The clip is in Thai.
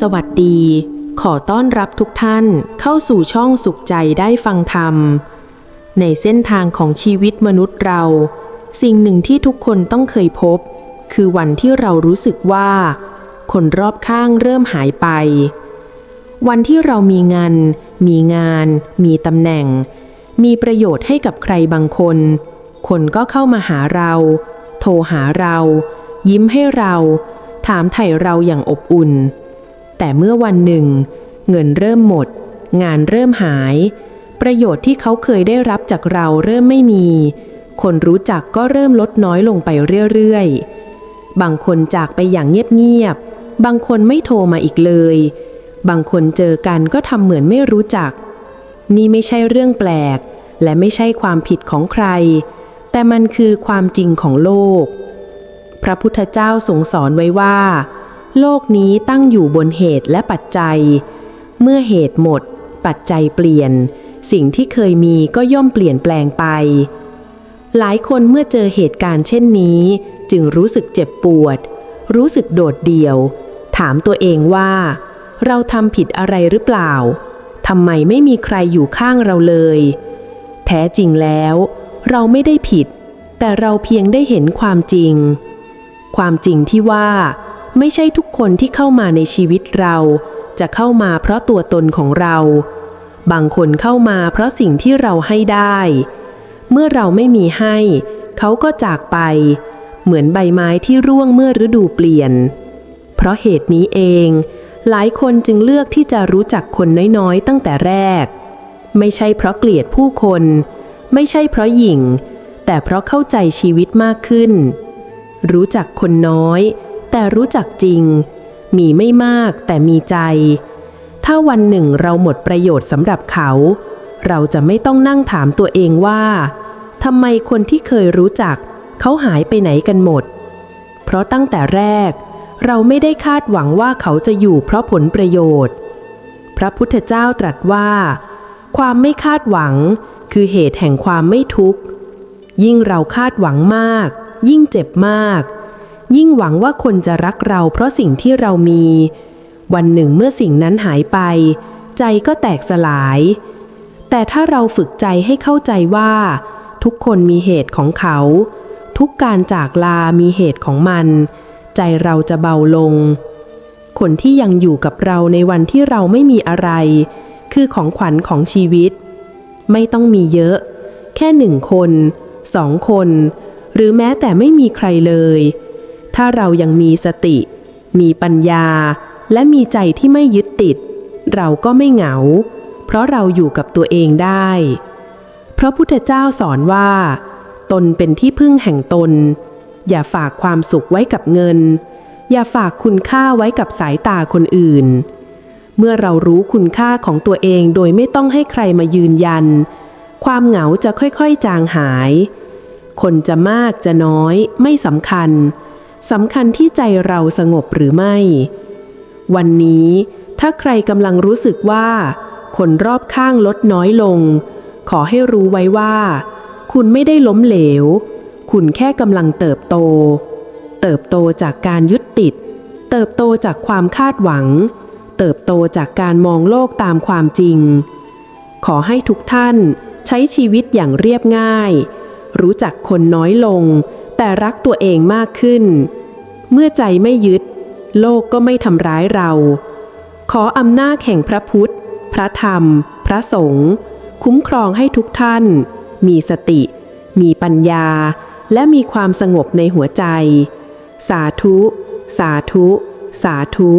สวัสดี ขอต้อนรับทุกท่านเข้าสู่ช่องสุขใจได้ฟังธรรม ในเส้นทางของชีวิตมนุษย์เรา สิ่งหนึ่งที่ทุกคนต้องเคยพบ คือวันที่เรารู้สึกว่า คนรอบข้างเริ่มหายไป วันที่เรามีงานมีงาน มีตำแหน่ง มีประโยชน์ให้กับใครบางคน คนก็เข้ามาหาเรา โทรหาเรา ยิ้มให้เรา ถามไถ่เราอย่างอบอุ่น แต่เมื่อวันหนึ่ง เงินเริ่มหมด งานเริ่มหาย ประโยชน์ที่เขาเคยได้รับจากเราเริ่มไม่มี คนรู้จักก็เริ่มลดน้อยลงไปเรื่อยๆ บางคนจากไปอย่างเงียบๆ บางคนไม่โทรมาอีกเลย บางคนเจอกันก็ทำเหมือนไม่รู้จัก นี่ไม่ใช่เรื่องแปลก และไม่ใช่ความผิดของใคร แต่มันคือความจริงของโลก พระพุทธเจ้าทรงสอนไว้ว่า โลกนี้ตั้งอยู่บนเหตุและปัจจัย เมื่อเหตุหมด ปัจจัยเปลี่ยน สิ่งที่เคยมีก็ย่อมเปลี่ยนแปลงไป หลายคนเมื่อเจอเหตุการณ์เช่นนี้ จึงรู้สึกเจ็บปวด รู้สึกโดดเดี่ยว ถามตัวเองว่า เราทำผิดอะไรหรือเปล่าทำไมไม่มีใครอยู่ข้างเราเลย แท้จริงแล้ว เราไม่ได้ผิด แต่เราเพียงได้เห็นความจริง ความจริงที่ว่า ไม่ใช่ทุกคนที่เข้ามาในชีวิตเรา จะเข้ามาเพราะตัวตนของเรา บางคนเข้ามาเพราะสิ่งที่เราให้ได้ เมื่อเราไม่มีให้ เขาก็จากไป เหมือนใบไม้ที่ร่วงเมื่อฤดูเปลี่ยน เพราะเหตุนี้เอง หลายคนจึงเลือกที่จะรู้จักคนน้อยๆ ตั้งแต่แรก ไม่ใช่เพราะเกลียดผู้คน ไม่ใช่เพราะหยิ่ง แต่เพราะเข้าใจชีวิตมากขึ้น รู้จักคนน้อย แต่รู้จักจริง มีไม่มากแต่มีใจ ถ้าวันหนึ่งเราหมดประโยชน์สำหรับเขา เราจะไม่ต้องนั่งถามตัวเองว่าทำไมคนที่เคยรู้จัก เขาหายไปไหนกันหมด เพราะตั้งแต่แรก เราไม่ได้คาดหวังว่าเขาจะอยู่เพราะผลประโยชน์ พระพุทธเจ้าตรัสว่า ความไม่คาดหวังคือเหตุแห่งความไม่ทุกข์ ยิ่งเราคาดหวังมาก ยิ่งเจ็บมาก ยิ่งหวังว่าคนจะรักเราเพราะสิ่งที่เรามี วันหนึ่งเมื่อสิ่งนั้นหายไป ใจก็แตกสลาย แต่ถ้าเราฝึกใจให้เข้าใจว่า ทุกคนมีเหตุของเขา ทุกการจากลามีเหตุของมัน ใจเราจะเบาลง คนที่ยังอยู่กับเราในวันที่เราไม่มีอะไร คือของขวัญของชีวิต ไม่ต้องมีเยอะ แค่หนึ่งคนสองคน หรือแม้แต่ไม่มีใครเลย ถ้าเรายังมีสติ มีปัญญา และมีใจที่ไม่ยึดติด เราก็ไม่เหงา เพราะเราอยู่กับตัวเองได้ พระพุทธเจ้าสอนว่า ตนเป็นที่พึ่งแห่งตน อย่าฝากความสุขไว้กับเงิน อย่าฝากคุณค่าไว้กับสายตาคนอื่น เมื่อเรารู้คุณค่าของตัวเองโดยไม่ต้องให้ใครมายืนยัน ความเหงาจะค่อยๆจางหาย คนจะมากจะน้อยไม่สำคัญ สำคัญที่ใจเราสงบหรือไม่ วันนี้ถ้าใครกำลังรู้สึกว่า คนรอบข้างลดน้อยลง ขอให้รู้ไว้ว่า คุณไม่ได้ล้มเหลว คุณแค่กำลังเติบโต เติบโตจากการยึดติด เติบโตจากความคาดหวัง เติบโตจากการมองโลกตามความจริง ขอให้ทุกท่านใช้ชีวิตอย่างเรียบง่าย รู้จักคนน้อยลง แต่รักตัวเองมากขึ้น เมื่อใจไม่ยึด โลกก็ไม่ทำร้ายเรา ขออำนาจแห่งพระพุทธ พระธรรม พระสงฆ์คุ้มครองให้ทุกท่าน มีสติ มีปัญญา และมีความสงบในหัวใจ สาธุ สาธุ สาธุ